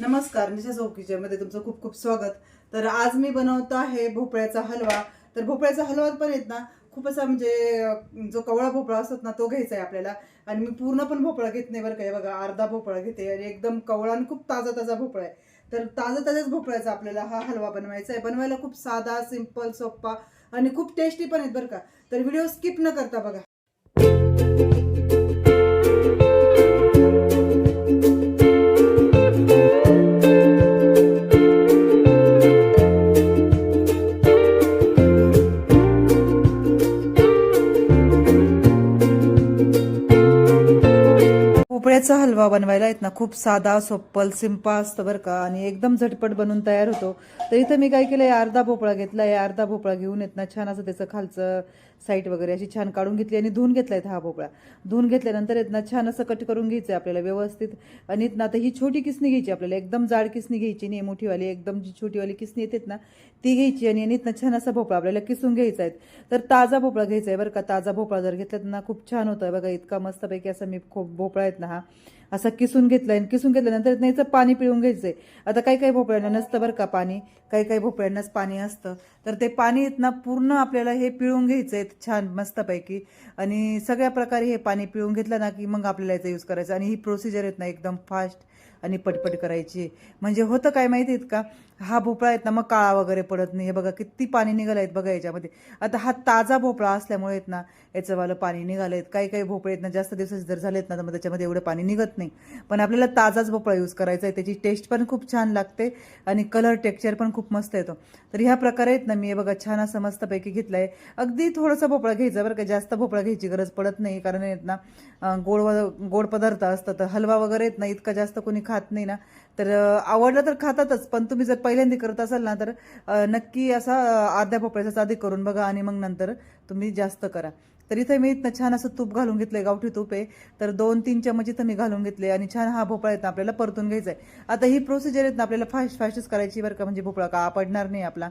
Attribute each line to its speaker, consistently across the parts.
Speaker 1: नमस्कार निशा चौकीच्या मध्ये तुमचं खूप खूप स्वागत. तर आज मी बनवतो आहे भोपळ्याचा हलवा. तर भोपळ्याचा हलवा पण येत ना खूप असा म्हणजे जो कवळा भोपळा असतो ना तो घ्यायचा आहे आपल्याला. आणि मी पूर्ण पण भोपळा घेत नाही बरं का. हे बघा अर्धा भोपळा घेते आणि एकदम कवळा आणि खूप ताजा ताजा भोपळा आहे. तर ताजा ताजाच भोपळ्याचा आपल्याला हा हलवा बनवायचा आहे. बनवायला खूप साधा सिंपल सोप्पा आणि खूप टेस्टी पण आहेत बरं का. तर व्हिडिओ स्किप न करता बघा. भोपळ्याचा हलवा बनवायला आहेत ना खूप साधा सोप्पल सिंपा असतं बरं का. आणि एकदम झटपट बनून तयार होतो. तर इथं मी काय केलं अर्धा भोपळा घेतला आहे अर्धा भोपळा घेऊन येत ना छान असं त्याचं खालचं साईट वगैरे अशी छान काढून घेतली आणि धुवून घेतला हा भोपळा. धुवून घेतल्यानंतर येत ना छान असं कट करून घ्यायचं आहे आपल्याला व्यवस्थित. आणि ना आता ही छोटी किसणी घ्यायची आपल्याला एकदम जाड किसणी घ्यायची नाही मोठीवाली एकदम जी छोटीवाली किसणी येते ना ती घ्यायची आणि आणि इथनं छान असा भोपळा आपल्याला किसून घ्यायचा आहे. तर ताजा भोपळा घ्यायचा आहे बरं का ताजा भोपळा जर घेतला तर ना खूप छान होतं बघा इतका मस्तपैकी असा मी खूप भोपळा आहेत ना हा असा किसून घेतलाय आणि किसून घेतल्यानंतर नाही याचं पाणी पिळून घ्यायचंय. आता काही काही भोपळ्यांना नसतं बरं का पाणी काही काही भोपळ्यांनाच पाणी असतं. तर ते पाणी येत ना पूर्ण आपल्याला हे पिळून घ्यायचं आहे छान मस्तपैकी. आणि सगळ्या प्रकारे हे पाणी पिळून घेतलं ना की मग आपल्याला याचा यूज करायचा. आणि ही प्रोसिजर आहेत ना एकदम फास्ट आणि पटपट करायची. म्हणजे होतं काय माहिती आहेत का? हा भोपळा आहेत ना मग काळा वगैरे पडत नाही. हे बघा किती पाणी निघालं आहेत बघा याच्यामध्ये. आता हा ताजा भोपळा असल्यामुळे आहेत ना याचं वालं पाणी निघालं आहेत. काही काही भोपळे आहेत ना जास्त दिवसाचे जर झालेत ना तर मग त्याच्यामध्ये एवढं पाणी निघत नाही. पण आपल्याला ताजाच भोपळा यूज करायचा आहे. त्याची टेस्ट पण खूप छान लागते आणि कलर टेक्स्चर पण खूप मस्त येतो. तर ह्या प्रकारे आहेत ना मी हे बघा छान असं मस्तपैकी घेतलं आहे अगदी थोडंसं भोपळा घ्यायचा बरं का जास्त भोपळा घ्यायची गरज पडत नाही कारण येत ना गोड गोड पदार्थ असतात तर हलवा वगैरे येत ना इतका जास्त कोणी खात नाही ना. तर आवडलं तर खातातच पण तुम्ही जर पहिल्यांदा करत असाल ना तर नक्की असा अर्ध्या भोपळ्याचा आधी करून बघा आणि मग नंतर तुम्ही जास्त करा. तर इथे मी इथनं छान असं तूप घालून घेतलंय गावठी तूप आहे. तर दोन तीन चमच इथं मी घालून घेतले आणि छान हा भोपळा येत ना आपल्याला परतून घ्यायचा आहे. आता ही प्रोसिजर आहेत ना आपल्याला फास्ट फास्टच करायची बरं का म्हणजे भोपळा का पडणार नाही आपला.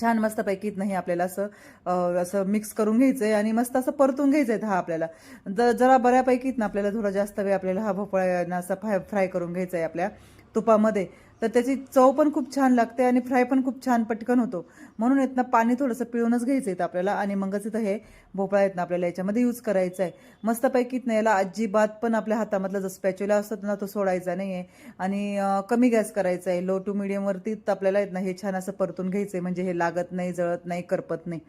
Speaker 1: छान मस्तपैकी नाही आपल्याला असं असं मिक्स करून घ्यायचं आहे आणि मस्त असं परतून घ्यायचं आहे हा आपल्याला. जर जरा बऱ्यापैकी ना आपल्याला थोडा जास्त वेळ आपल्याला हा भोपळा असा फ्राय फ्राय करून घ्यायचा आहे आपल्या तुपामध्ये. तर त्याची चव पण खूप छान लागते आणि फ्राय पण खूप छान पटकन होतो. म्हणून येत ना पाणी थोडंसं पिळूनच घ्यायचं आहे आपल्याला आणि मगच इथं हे भोपळा येत ना आपल्याला याच्यामध्ये यूज करायचं आहे मस्तपैकी इथनं याला अजिबात पण आपल्या हातामधला जो स्पॅच्युला असतो ना तो सोडायचा नाही आहे आणि कमी गॅस करायचा आहे लो टू मिडियमवरती आपल्याला येत ना हे छान असं परतून घ्यायचं आहे म्हणजे हे लागत नाही जळत नाही करपत नाही.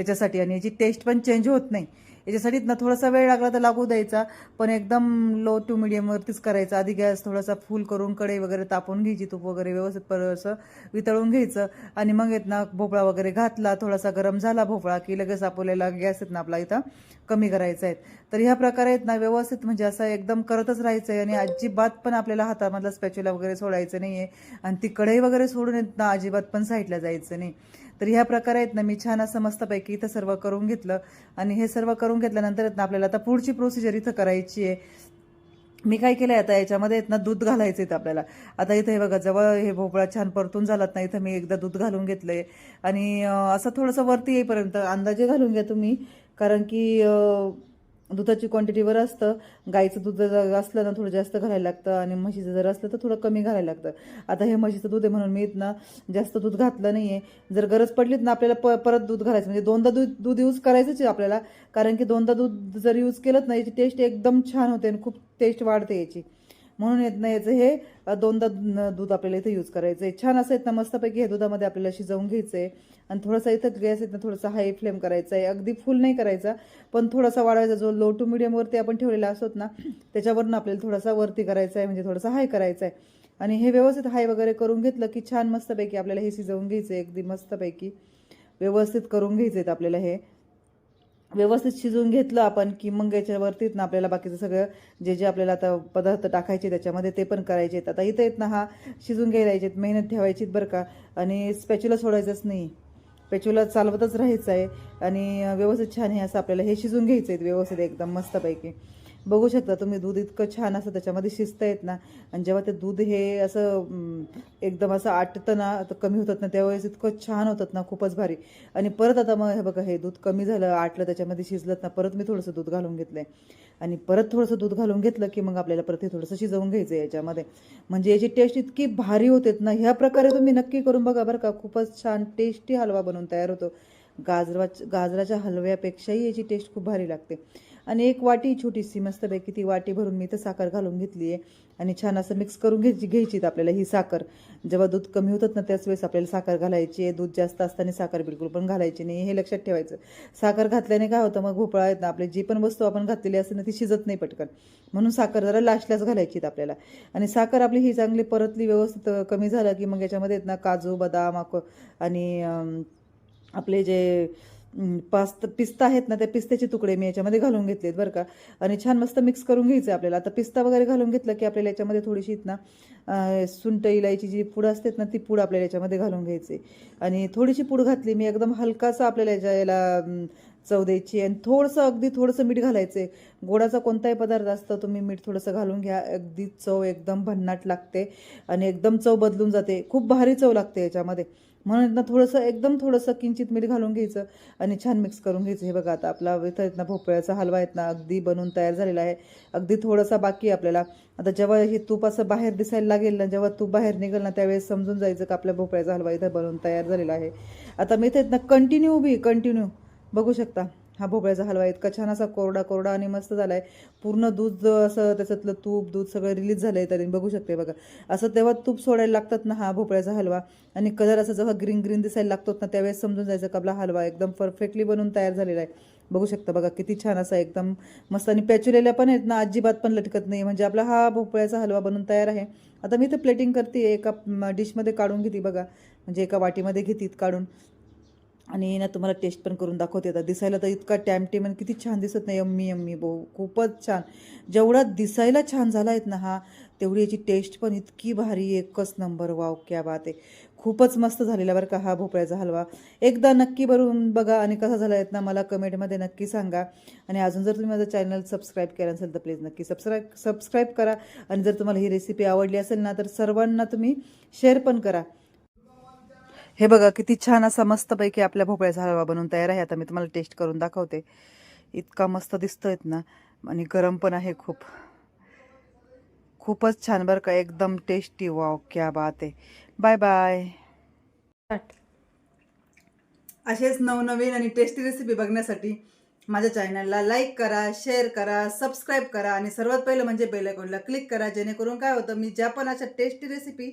Speaker 1: त्याच्यासाठी आणि याची टेस्ट पण चेंज होत नाही. याच्यासाठी ना थोडासा वेळ लागला तर लागू द्यायचा पण एकदम लो टू मिडियमवरतीच करायचा. आधी गॅस थोडासा फुल करून कढई वगैरे तापवून घ्यायची तूप वगैरे व्यवस्थित पर असं वितळून घ्यायचं. आणि मग येत ना भोपळा वगैरे घातला थोडासा गरम झाला भोपळा की लगेच आपल्याला गॅस येत ना आपला इथं कमी करायचा आहे. तर ह्या प्रकारे आहेत ना व्यवस्थित म्हणजे असं एकदम करतच राहायचं आहे आणि अजिबात पण आपल्याला हातामधला स्पॅच्युला वगैरे सोडायचं नाही आहे आणि ती कढई वगैरे सोडून येत ना अजिबात पण साईडला जायचं नाही. तर ह्या प्रकारे आहेत ना मी छान असं मस्तपैकी इथं सर्व करून घेतलं. आणि हे सर्व करून घेतल्यानंतर आहेत ना आपल्याला आता पुढची प्रोसिजर इथं करायची आहे. मी काय केलंय आता याच्यामध्ये आहेत ना दूध घालायचं आहे आपल्याला. आता इथं हे बघा जवळ हे भोपळा छान परतून झालात ना इथं मी एकदा दूध घालून घेतलंय. आणि असं थोडंसं वरती येईपर्यंत अंदाजे घालून घ्या तुम्ही. कारण की दुधाची क्वांटिटीवर असतं. गाईचं दूध जर असलं ना थोडं जास्त घालायला लागतं. आणि म्हशीचं जर असलं तर थोडं कमी घालायला लागतं. आता हे म्हशीचं दूध आहे म्हणून मी इथनं जास्त दूध घातलं नाही आहे जर गरज पडलीत ना आपल्याला प परत दूध घालायचं. म्हणजे दोनदा दूध दूध यूज करायचंच आहे आपल्याला. कारण की दोनदा दूध जर यूज केलं ना याची टेस्ट एकदम छान होते आणि खूप टेस्ट वाढते याची. म्हणून येत ना याचं हे दोनदा दूध आपल्याला इथं यूज करायचं आहे छान असं येत ना मस्तपैकी हे दुधामध्ये आपल्याला शिजवून घ्यायचं आहे आणि थोडासा इथं गॅस येत ना थोडासा हाय फ्लेम करायचा आहे अगदी फुल नाही करायचा पण थोडासा वाढवायचा. जो लो टू मिडियमवरती आपण ठेवलेला असतो ना त्याच्यावरून आपल्याला थोडासा वरती करायचा आहे म्हणजे थोडासा हाय करायचा आहे आणि हे व्यवस्थित हाय वगैरे करून घेतलं की छान मस्तपैकी आपल्याला हे शिजवून घ्यायचं आहे अगदी मस्तपैकी व्यवस्थित करून घ्यायचं आहेत आपल्याला हे. व्यवस्थित शिजवून घेतलं आपण की मग याच्यावरतीच ना आपल्याला बाकीचं सगळं जे जे आपल्याला आता पदार्थ टाकायचे त्याच्यामध्ये ते पण करायचे आहेत. आता इथं येत ना हा शिजून घ्यायचे आहेत. मेहनत ठेवायची बरं का. आणि स्पॅच्युला सोडायचंच नाही. स्पॅच्युला चालवतच राहायचं आहे. आणि व्यवस्थित छान हे असं आपल्याला हे शिजून घ्यायचं आहे व्यवस्थित एकदम मस्तपैकी. बघू शकता तुम्ही दूध इतकं छान असं त्याच्यामध्ये शिस्त येत ना. आणि जेव्हा ते दूध हे असं एकदम असं आटतं ना तर कमी होतात ना त्यावेळेस इतकं छान होतात ना खूपच भारी. आणि परत आता मग हे बघा हे दूध कमी झालं आटलं त्याच्यामध्ये शिजलं ना परत मी थोडंसं दूध घालून घेतलंय. आणि परत थोडंसं दूध घालून घेतलं की मग आपल्याला परत हे थोडंसं शिजवून घ्यायचं आहे याच्यामध्ये. म्हणजे याची टेस्ट इतकी भारी होते ना ह्या प्रकारे तुम्ही नक्की करून बघा बरं का खूपच छान टेस्टी हलवा बनवून तयार होतो. गाजरा गाजराच्या हलव्यापेक्षाही याची टेस्ट खूप भारी लागते. आणि एक वाटी छोटीशी मस्तपैकी ती वाटी भरून मी इथं साखर घालून घेतली आहे. आणि छान असं मिक्स करून घ्यायची घ्यायची आपल्याला ही साखर. जेव्हा दूध कमी होतात ना त्याच वेळेस आपल्याला साखर घालायची आहे. दूध जास्त असताना साखर बिलकुल पण घालायची नाही. हे लक्षात ठेवायचं. साखर घातल्याने काय होतं मग भोपळा आहेत ना आपली जी पण वस्तू आपण घातलेली असते ना ती शिजत नाही पटकन. म्हणून साखर जरा लास्टलाच घालायची आपल्याला. आणि साखर आपली ही चांगली परतली व्यवस्थित कमी झालं की मग याच्यामध्ये ना काजू बदाम अक- आणि आपले जे पास्त पिस्ता आहेत ना त्या पिस्त्याचे तुकडे मी याच्यामध्ये घालून घेतलेत बरं का. आणि छान मस्त मिक्स करून घ्यायचं आपल्याला. आता पिस्ता वगैरे घालून घेतलं की आपल्याला याच्यामध्ये थोडीशी ना अं, इलायची जी पूड असते ना ती पूड आपल्याला याच्यामध्ये घालून घ्यायची आणि थोडीशी पूड घातली मी एकदम हलकासा आपल्याला याच्या याला चव द्यायची. आणि थोडंसं अगदी थोडंसं मीठ घालायचं आहे गोडाचा कोणताही पदार्थ असतो तुम्ही मीठ थोडंसं घालून घ्या. अगदी चव एकदम भन्नाट लागते. आणि एकदम चव बदलून जाते. खूप भारी चव लागते याच्यामध्ये. म्हणून ना थोडंसं एकदम थोडंसं किंचित मीठ घालून घ्यायचं आणि छान मिक्स करून घ्यायचं. हे बघा आता आपला इथं इथनं भोपळ्याचा हलवा आहेत ना अगदी बनवून तयार झालेला आहे. अगदी थोडासा बाकी आपल्याला. आता जेव्हा हे तूप असं बाहेर दिसायला लागेल ना जेव्हा तूप बाहेर निघेल ना त्यावेळेस समजून जायचं का आपल्या भोपळ्याचा हलवा इथं बनवून तयार झालेला आहे. आता मी इथं इथनं कंटिन्यू उभी कंटिन्यू बघू शकता. हा भोपळ्याचा हलवा इतका छान असा कोरडा कोरडा आणि मस्त झाला आहे पूर्ण दूध असं त्याच्यातलं तूप दूध सगळं रिलीज झालं आहे तरी. बघू शकते बघा. असं तेव्हा तूप सोडायला लागतात ना हा भोपळ्याचा हलवा. आणि कलर असं जेव्हा ग्रीन ग्रीन दिसायला लागतो ना त्यावेळेस समजून जायचं का आपला हलवा एकदम परफेक्टली बनून तयार झालेला आहे. बघू शकता बघा किती छान असा एकदम मस्त. आणि पॅचुलेल्या पण आहेत ना अजिबात पण लटकत नाही. म्हणजे आपला हा भोपळ्याचा हलवा बनून तयार आहे. आता मी इथं प्लेटिंग करते. एका डिशमध्ये काढून घेते बघा. म्हणजे एका वाटीमध्ये घेतीत काढून. आणि ना तुम्हाला टेस्ट पण करून दाखवते आता. दिसायला तर इतका टॅमटेम आणि किती छान दिसत नाही. यम्मी यम्मी बो खूपच छान. जेवढा दिसायला छान झाला आहेत ना हा तेवढी याची टेस्ट पण इतकी भारी एकच नंबर वाव क्या बात आहे. खूपच मस्त झालेला बरं का हा भोपळ्याचा हलवा. एकदा नक्की भरून बघा आणि कसा झाला आहेत ना मला कमेंटमध्ये नक्की सांगा. आणि अजून जर तुम्ही माझं चॅनल सबस्क्राईब केलं असेल तर प्लीज नक्की सबस्क्राईब सबस्क्राईब करा. आणि जर तुम्हाला ही रेसिपी आवडली असेल ना तर सर्वांना तुम्ही शेअर पण करा. हे बघा किती छान असा मस्तपैकी आपल्या भोपळ्याचा हलवा बनवून तयार आहे. आता मी तुम्हाला टेस्ट करून दाखवते. इतका मस्त दिसतोय ना. आणि गरम पण आहे खूप. खूपच छान बरं का एकदम टेस्टी वाव क्या बात आहे. बाय बाय असेच नवनवीन आणि टेस्टी रेसिपी बघण्यासाठी माझ्या चॅनलला लाईक करा शेअर करा सबस्क्राईब करा आणि सर्वात पहिलं म्हणजे बेलायकॉनला क्लिक करा. जेणेकरून काय होतं मी ज्या पण अशा टेस्टी रेसिपी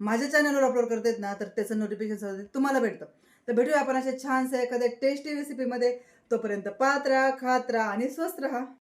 Speaker 1: माझ्या चॅनलवर अपलोड करतात ना तर त्याचं नोटिफिकेशन तुम्हाला भेटतं. तर भेटूया आपण अशा छानशा एखाद्या टेस्टी रेसिपीमध्ये तोपर्यंत पात राहा खात राहा आणि स्वस्त राहा.